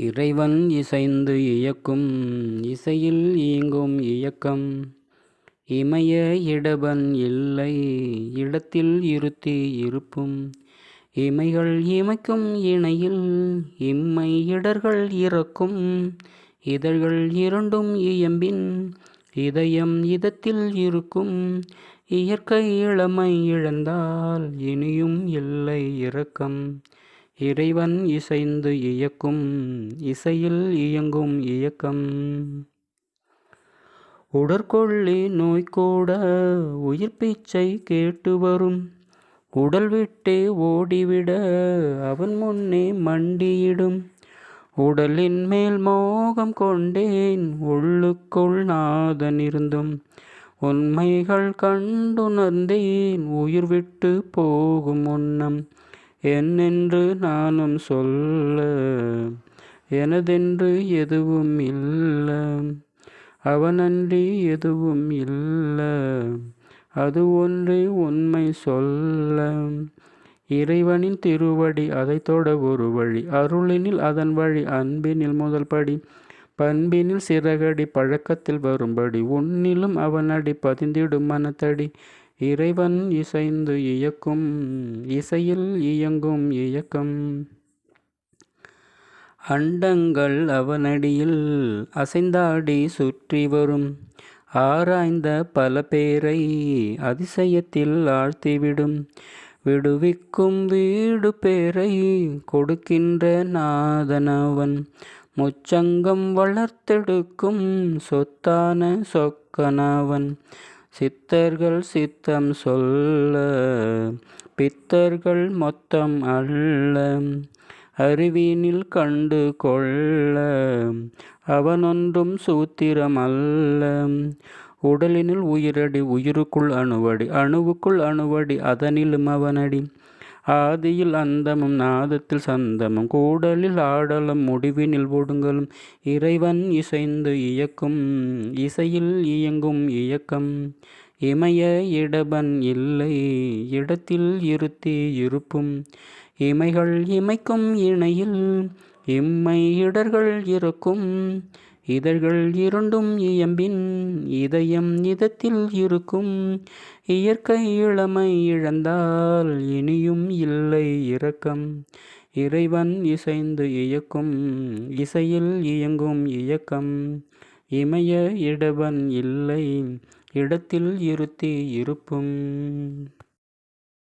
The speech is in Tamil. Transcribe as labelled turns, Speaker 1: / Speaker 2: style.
Speaker 1: இறைவன் இசைந்து இயக்கும் இசையில் இயங்கும் இயக்கம். இமய இடபன் இல்லை இடத்தில் இருத்தி இருப்பும். இமைகள் இமைக்கும் இணையில் இம்மை இடர்கள் இறக்கும். இதழ்கள் இரண்டும் இயம்பின் இதயம் இதத்தில் இருக்கும். இயற்கை இளமை இழந்தால் இனியும் இல்லை இரக்கம். இறைவன் இசைந்து இயக்கும் இசையில் இயங்கும் இயக்கம். உடற்கொள்ளி நோய்கூட உயிர் பிச்சை கேட்டு வரும். உடல் விட்டே ஓடிவிட அவன் முன்னே மண்டியிடும். உடலின் மேல் மோகம் கொண்டேன் உள்ளுக்குள் நாதனிருந்தும் உண்மைகள் கண்டுணர்ந்தேன் உயிர் விட்டு போகும் முன்னம் என்னென்று நானும் சொல்ல எனதென்று எதுவும் இல்லை. அவனன்றி எதுவும் இல்லை அது ஒன்றே உண்மை சொல்ல. இறைவனின் திருவடி அதை தொட ஒரு வழி அருளினில் அதன் வழி அன்பினில் முதல் படி பண்பினில் சிறகடி பழக்கத்தில் வரும்படி உன்னிலும் அவனடி பதிந்திடும் மனத்தடி. இறைவன் இசைந்து இயக்கும் இசையில் இயங்கும் இயக்கம். அண்டங்கள் அவனடியில் அசைந்தாடி சுற்றி வரும். ஆராய்ந்த பல பேரை அதிசயத்தில் ஆழ்த்திவிடும். விடுவிக்கும் வீடு பேரை கொடுக்கின்ற நாதனவன். முச்சங்கம் வளர்த்தெடுக்கும் சொத்தான சொக்கனவன். சித்தர்கள் சித்தம் சொல்ல பித்தர்கள் மொத்தம் அல்ல. அறிவினில் கண்டு கொள்ள அவனொன்றும் சூத்திரம் அல்ல உடலினில் உயிரடி உயிருக்குள் அணுவடி அணுவுக்குள் அணுவடி அதனிலும் அவனடி. ஆதியில் அந்தமும் நாதத்தில் சந்தமும் கூடலில் ஆடலும் முடிவினில் ஒடுங்கலும் இறைவன் இசைந்து இயக்கும் இசையில் இயங்கும் இயக்கம். இமய இடபன் இல்லை இடத்தில் இருத்தி இருப்பும். இமைகள் இமைக்கும் இணையில் இம்மை இடர்கள் இருக்கும். இதழ்கள் இரண்டும் இயம்பின் இதயம் இதத்தில் இருக்கும். இயற்கை இளமை இழந்தால் இனியும் இல்லை இரக்கம். இறைவன் இசைந்து இயக்கும் இசையில் இயங்கும் இயக்கம். இமய இடவன் இல்லை இடத்தில் இருத்தி இருப்பும்.